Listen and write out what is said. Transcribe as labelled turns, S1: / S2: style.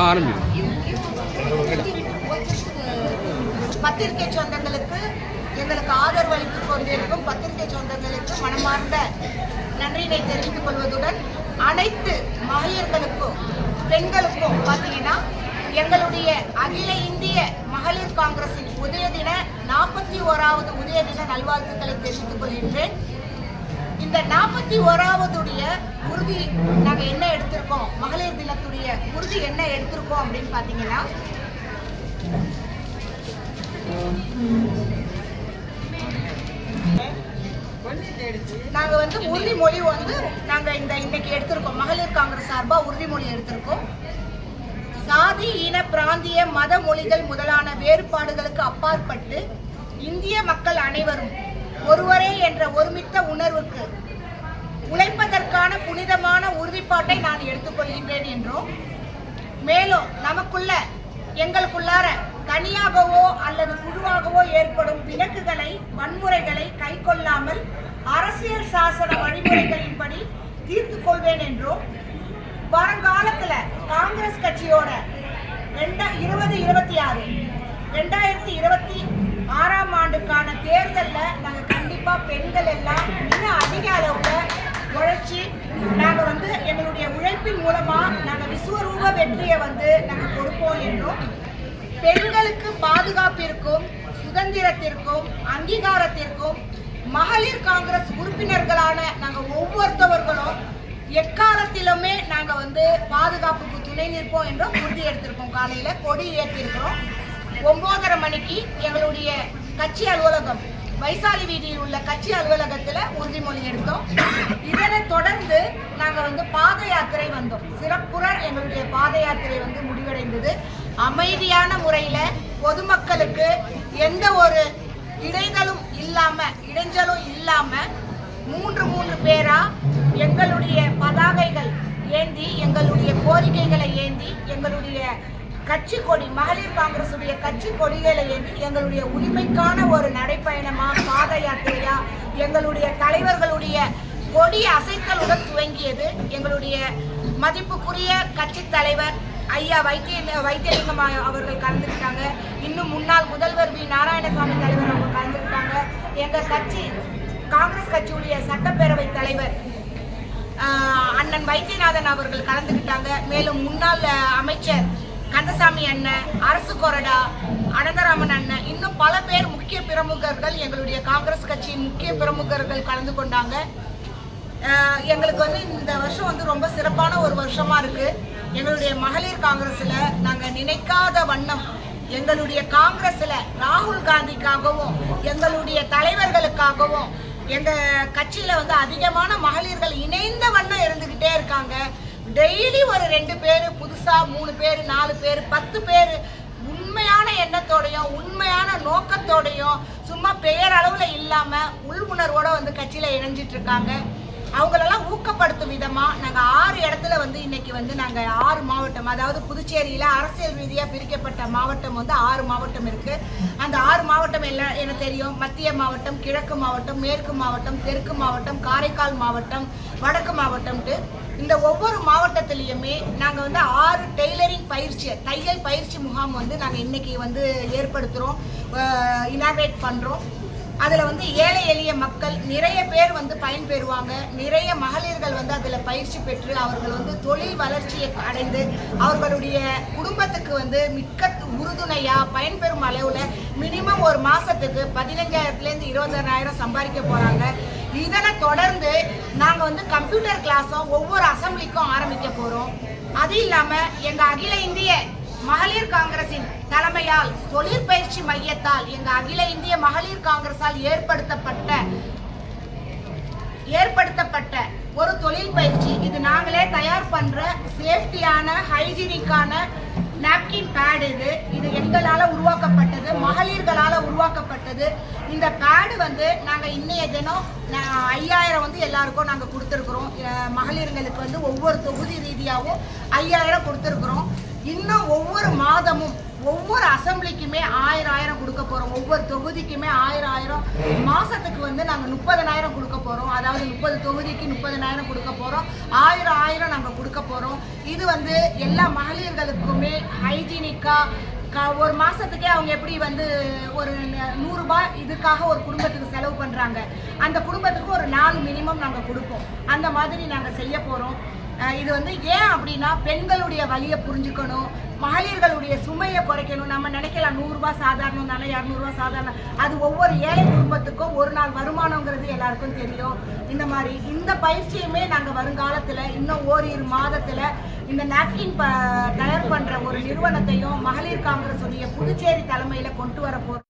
S1: ஆ
S2: பத்திரிகை சொந்தங்களுக்கு எங்களுக்கு ஆதரவு அளித்துக் கொண்டிருக்கும் பத்திரிகை சொந்தங்களுக்கு மனமார்ந்த நன்றியினை தெரிவித்துக் கொள்வதுடன் அனைத்து மகளிர்களுக்கும் பெண்களுக்கும் பார்த்தீங்கன்னா எங்களுடைய அகில இந்திய மகளிர் காங்கிரசின் உதய தின நாற்பத்தி ஓராவது உதய தின நல்வாழ்த்துக்களை தெரிவித்துக் கொள்கின்றேன். இந்த நாற்பத்தி ஓராவதுடைய உறுதி நாங்க என்ன எடுத்திருக்கோம்? மகளிர் தினத்துடைய உறுதி என்ன எடுத்திருக்கோம் அப்படின்னு பாத்தீங்கன்னா நாங்க வந்து உறுதிமொழி வந்து நாங்க இந்த இன்னைக்கு எடுத்திருக்கோம். மகளிர் காங்கிரஸ் சார்பா உறுதிமொழி எடுத்திருக்கோம். சாதி இன பிராந்திய மத மொழிகள் முதலான வேறுபாடுகளுக்கு அப்பாற்பட்டு இந்திய மக்கள் அனைவரும் ஒருவரே என்ற ஒருமித்த உணர்வுக்கு உழைப்பதற்கான புனிதமான உறுதிப்பாட்டை நான் எடுத்துக்கொள்கின்றேன் என்றும் மேலும் நமக்குள்ள எங்களுக்குள்ளார தனியாகவோ அல்லது குழுவாகவோ ஏற்படும் விலக்குகளை வன்முறைகளை கைக்கொள்ளாமல் அரசியல் சாசன வழிமுறைகளின்படி தீர்த்துக் கொள்வேன் என்றும் வருங்காலத்துல காங்கிரஸ் கட்சியோட ரெண்டா இருபது இருபத்தி ஆறு ரெண்டாயிரத்தி இருபத்தி ஆறாம் ஆண்டுக்கான தேர்தல் பெண்கள் எல்லாம் இன்னும் அதிக அளவுல உழைச்சி நாங்க வந்து எங்களுடைய உழைப்பின் மூலமா நாங்க விஸ்வரூப வெற்றியை வந்து நாங்க கொடுப்போம் என்றும் பெண்களுக்கு பாதுகாப்பிற்கும் சுதந்திரத்திற்கும் அங்கீகாரத்திற்கும் மகளிர் காங்கிரஸ் உறுப்பினர்களான நாங்க ஒவ்வொருத்தவர்களும் எக்காலத்திலுமே நாங்க வந்து பாதுகாப்புக்கு துணை நிற்போம் என்றும் உறுதி எடுத்திருக்கோம். காலையில கொடி ஏற்றிருக்கிறோம் ஒன்பதரை மணிக்கு எங்களுடைய கட்சி அலுவலகம் வைசாலி வீதியில் உள்ள கட்சி அலுவலகத்துல உறுதிமொழி எடுத்தோம். இதனை தொடர்ந்து நாங்க வந்து பாத யாத்திரை வந்தோம். சிறப்புற எங்களுடைய பாத யாத்திரை வந்து முடிவடைந்தது. அமைதியான முறையில பொதுமக்களுக்கு எந்த ஒரு இடைதலும் இல்லாம இடைஞ்சலும் இல்லாம மூன்று மூன்று பேரா எங்களுடைய பதாகைகள் ஏந்தி எங்களுடைய கோரிக்கைகளை ஏந்தி எங்களுடைய கட்சி கொடி மகளிர் காங்கிரசுடைய கட்சி கொடிகளை ஏந்தி எங்களுடைய உரிமைக்கான ஒரு நடைப்பயணமா பாத யாத்திரையா எங்களுடைய தலைவர்களுடைய கொடி அசைத்தலுடன் துவங்கியது. எங்களுடைய மதிப்புக்குரிய கட்சி தலைவர் ஐயா வைத்திய வைத்தியலிங்கம் அவர்கள் கலந்துக்கிட்டாங்க. இன்னும் முன்னாள் முதல்வர் வி. நாராயணசாமி தலைவர் அவங்க கலந்துக்கிட்டாங்க. எங்க கட்சி காங்கிரஸ் கட்சியுடைய சட்டப்பேரவை தலைவர் அண்ணன் வைத்தியநாதன் அவர்கள் கலந்துக்கிட்டாங்க. மேலும் முன்னாள் அமைச்சர் கந்தசாமி அண்ணன் அரசு கொறடா அனந்தராமன் அண்ணன் இன்னும் பல பேர் முக்கிய பிரமுகர்கள் எங்களுடைய காங்கிரஸ் கட்சியின் முக்கிய பிரமுகர்கள் கலந்து கொண்டாங்க. எங்களுக்கு வந்து இந்த வருஷம் வந்து ரொம்ப சிறப்பான ஒரு வருஷமா இருக்கு. எங்களுடைய மகளிர் காங்கிரஸ்ல நாங்க நினைக்காத வண்ணம் எங்களுடைய காங்கிரஸ்ல ராகுல் காந்திக்காகவும் எங்களுடைய தலைவர்களுக்காகவும் எங்க கட்சியில வந்து அதிகமான மகளிர்கள் இணைந்த வண்ணம் இருந்துகிட்டே இருக்காங்க. டெய்லி ஒரு ரெண்டு பேர் புதுசா மூணு பேர் நாலு பேர் பத்து பேர். உண்மையான எண்ணத்தோடையும் உண்மையான நோக்கத்தோடையும் சும்மா பெயர் அளவுல இல்லாம உள் உணர்வோட வந்து கட்சியில இணைஞ்சிட்டு இருக்காங்க. அவங்களெல்லாம் ஊக்கப்படுத்தும் விதமா நாங்க ஆறு இடத்துல வந்து இன்னைக்கு வந்து நாங்க ஆறு மாவட்டம் அதாவது புதுச்சேரியில அரசியல் ரீதியா பிரிக்கப்பட்ட மாவட்டம் வந்து ஆறு மாவட்டம் இருக்கு. அந்த ஆறு மாவட்டம் எல்லாம் எனக்கு தெரியும்? மத்திய மாவட்டம் கிழக்கு மாவட்டம் மேற்கு மாவட்டம் தெற்கு மாவட்டம் காரைக்கால் மாவட்டம் வடக்கு மாவட்டம்ட்டு இந்த ஒவ்வொரு மாவட்டத்திலையுமே நாங்கள் வந்து ஆறு டெய்லரிங் பயிற்சி தையல் பயிற்சி முகாம் வந்து நாங்கள் இன்னைக்கு வந்து ஏற்படுத்துகிறோம் இனாக்ரேட் பண்ணுறோம் அதில் வந்து ஏழை எளிய மக்கள் நிறைய பேர் வந்து பயன்பெறுவாங்க. நிறைய மகளிர்கள் வந்து அதில் பயிற்சி பெற்று அவர்கள் வந்து தொழில் வளர்ச்சியை அடைந்து அவர்களுடைய குடும்பத்துக்கு வந்து மிக்க உறுதுணையாக பயன்பெறும் அளவில் மினிமம் ஒரு மாதத்துக்கு பதினஞ்சாயிரத்துலேருந்து இருபதாயிரம் சம்பாதிக்க போகிறாங்க இதனை தொடர்ந்து நாங்கள் வந்து கம்ப்யூட்டர் கிளாஸும் ஒவ்வொரு அசம்பிளிக்கும் ஆரம்பிக்க போகிறோம் அது இல்லாமல் எங்கள் அகில இந்திய மகளிர் காங்கிரசின் தலைமையால் தொழிற்பயிற்சி மையத்தால் எங்கள் அகில இந்திய மகளிர் காங்கிரஸால் ஏற்படுத்தப்பட்ட ஏற்படுத்தப்பட்ட ஒரு தொழில் பயிற்சி இது நாங்களே தயார் பண்ணுற சேஃப்டியான ஹைஜீனிக்கான நாப்கின் பேட் இது. பெண்களால உருவாக்கப்பட்டது மகளிர்களால உருவாக்கப்பட்டது. இந்த பேடு வந்து நாங்க இன்னைய தினம் ஐயாயிரம் வந்து எல்லாருக்கும் நாங்க கொடுத்துருக்குறோம். மகளிர்களுக்கு வந்து ஒவ்வொரு தொகுதி ரீதியாகவும் ஐயாயிரம் கொடுத்துருக்குறோம். இன்னும் ஒவ்வொரு மாதமும் ஒவ்வொரு அசம்பிளிக்குமே ஆயிரம் ஆயிரம் கொடுக்க போறோம். ஒவ்வொரு தொகுதிக்குமே ஆயிரம் ஆயிரம். மாசத்துக்கு வந்து நாங்க முப்பதனாயிரம் கொடுக்க போறோம். அதாவது முப்பது தொகுதிக்கு முப்பதனாயிரம் கொடுக்க போறோம். ஆயிரம் ஆயிரம் நாங்க கொடுக்க போறோம். இது வந்து எல்லா மகளிர்களுக்குமே ஹைஜீனிக்கா ஒரு மாசத்துக்கே அவங்க எப்படி வந்து ஒரு ந- இதுக்காக ஒரு குடும்பத்துக்கு செலவு பண்றாங்க. அந்த குடும்பத்துக்கு ஒரு நாலு மினிமம் நாங்க கொடுப்போம். அந்த மாதிரி நாங்க செய்ய போறோம். இது வந்து ஏன் அப்படின்னா பெண்களுடைய வலியை புரிஞ்சுக்கணும் மகளிர்களுடைய சுமையை குறைக்கணும். நம்ம நினைக்கலாம் நூறுரூபா சாதாரணம் தானே இரநூறுவா சாதாரணம். அது ஒவ்வொரு ஏழை குடும்பத்துக்கும் ஒரு நாள் வருமானங்கிறது எல்லாருக்கும் தெரியும். இந்த மாதிரி இந்த பயிற்சியுமே நாங்கள் வருங்காலத்தில் இன்னும் ஓரிரு மாதத்தில் இந்த நாப்கின் ப தயார் பண்ணுற ஒரு நிறுவனத்தையும் மகளிர் காங்கிரஸ் உடைய புதுச்சேரி தலைமையில் கொண்டு வர போகிறோம்